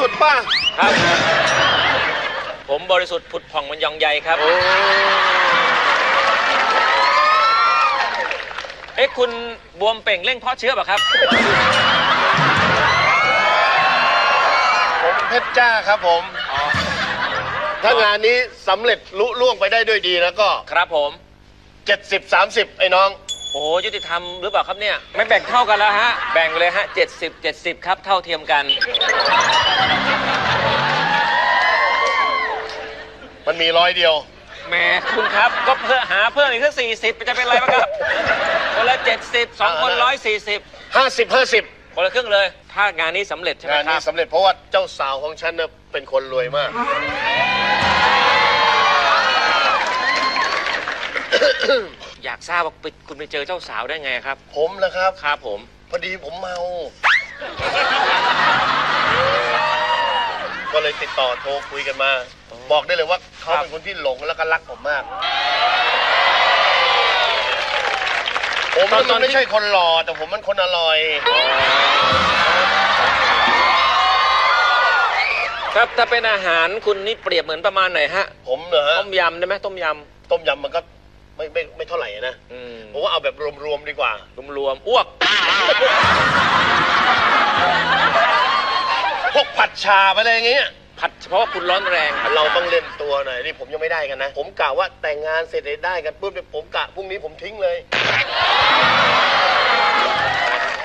สุทธิ์ป่ะ ครับ ผมบริสุทธิ์ผุดผ่องมันยองใยครับ เอ๊ะคุณบวมเป่งเร่งเพาะเชื้อเปล่ะครับ ผมเพชรจ้าครับผม ถ้างานนี้สำเร็จลุล่วงไปได้ด้วยดีแล้วก็ ครับผม 70 30 ไอ้น้อง โอ้ยุติธรรมหรือเปล่าครับเนี่ย ไม่แบ่งเท่ากันแล้วฮะ แบ่งไปเลยฮะ 70 70 ครับ เท่าเทียมกัน มันมีร้อยเดียว แหมคุณครับ ก็เพื่อหาเพิ่มอีกสัก40จะเป็นไรบ้างครับ คนละ 70สองคนเอาละ140 50 50คนละครึ่งเลย ถ้างานนี้สำเร็จใช่ไหมงานครันี้บสำเร็จเพราะว่าเจ้าสาวของฉันเนี่ยเป็นคนรวยมาก อยากทราบว่าไปคุณไปเจอเจ้าสาวได้ไงครับ ผมนะครับ ครับผม พอดีผมเมา ก็เลยติดต่อโทรคุยกันมา บอกได้เลยว่าเขาเป็นคนที่หลงแล้วก็รักผมมาก ผมมันไม่ใช่คนหล่อแต่ผมมันคนอร่อย ครับถ้าเป็นอาหารคุณนี่เปรียบเหมือนประมาณไหนฮะผมเหรอฮะต้มยำได้ไหมต้มยต้มยำมันก็ ไม่ไม่ไม่เท่าไหร่นะำอืมผมว่าเอาแบบรวมๆดีกว่า รวมๆอ้วกพวกผัดชาไปอะไรอย่างเงี้ยผัดเฉพาะคุณร้อนแรง เราต้องเล่นตัวหน่อยนี่ผมยังไม่ได้กันนะ ผมกะว่าแต่งงานเสร็จได้กันปุ๊บเนี่ยผมกะพรุ่งนี้ผมทิ้งเลย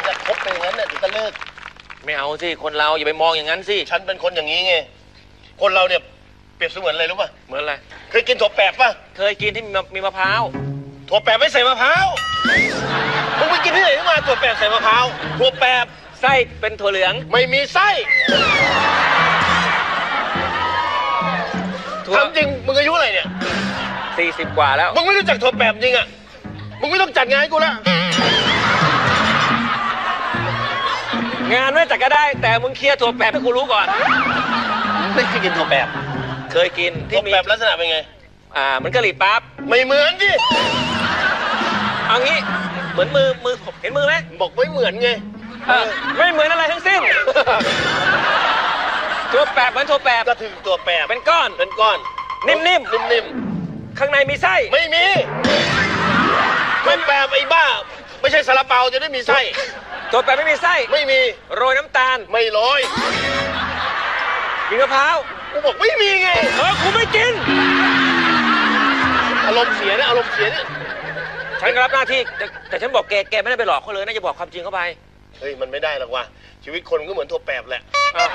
จะคบไปอย่างนั้นเนี่ยถึงจะเลิก ไม่เอาสิ คนเราอย่าไปมองอย่างนั้นสิ ฉันเป็นคนอย่างนี้ไง คนเราเนี่ย เปรียบเสมือนอะไรรู้ป่ะ เหมือนอะไร เคยกินถั่วแปบป่ะ เคยกินที่มีมะมีมะพร้าว ถั่วแปบไม่ใส่มะพร้าวมึงไปกินที่ไหนมาถั่วแปบใส่มะพร้าว ถั่วแปบไส้เป็นถั่วเหลือง ไม่มีไส้ถั่วถามจริง มึงอายุอะไรเนี่ย สี่สิบกว่าแล้ว มึงไม่รู้จักถั่วแปบจริงอะ มึงไม่ต้องจัดงานให้กูละ งานไม่จัดก็ได้ แต่มึงเคลียร์ถั่วแปบให้กูรู้ก่อน มึงไม่เคยกินถั่วแปบ เคยกินถั่ที่วมีแปบลักษณะเป็นไง อ่าเหมือนกะหรี่ปั๊บไม่เหมือนดิเอางี้เหมือนมือมือผมเห็นมือไหมบอกไม่เหมือนไงเออไม่เหมือนอะไรทั้งสิ้นถั่วแปบเหมือนถั่วแปบก็ถึงตัวแปบเป็นก้อน เป็นก้อนนิ่มๆนิ่มข้างในมีไส้ๆไม่มีไม่แปบไอ้บ้า ไม่ใช่ซาลาเปาจะได้มีไส้ถั่วแปบไม่มีไส้ไม่มีโรยน้ำตาลไม่ร้อย มีมะพร้าว กูบอกไม่มีไง เออกูไม่กิน อารมณ์เสียนะอารมณ์เสียเนี่ยฉันก็รับหน้าที่แต่แต่ฉันบอกแกแกไม่ได้ไปหลอกเขาเลยนะจะบอกความจริงเข้าไป เฮ้ย มันไม่ได้หรอกว่ะชีวิตคนก็เหมือนถั่วแปบแหละ อ้าว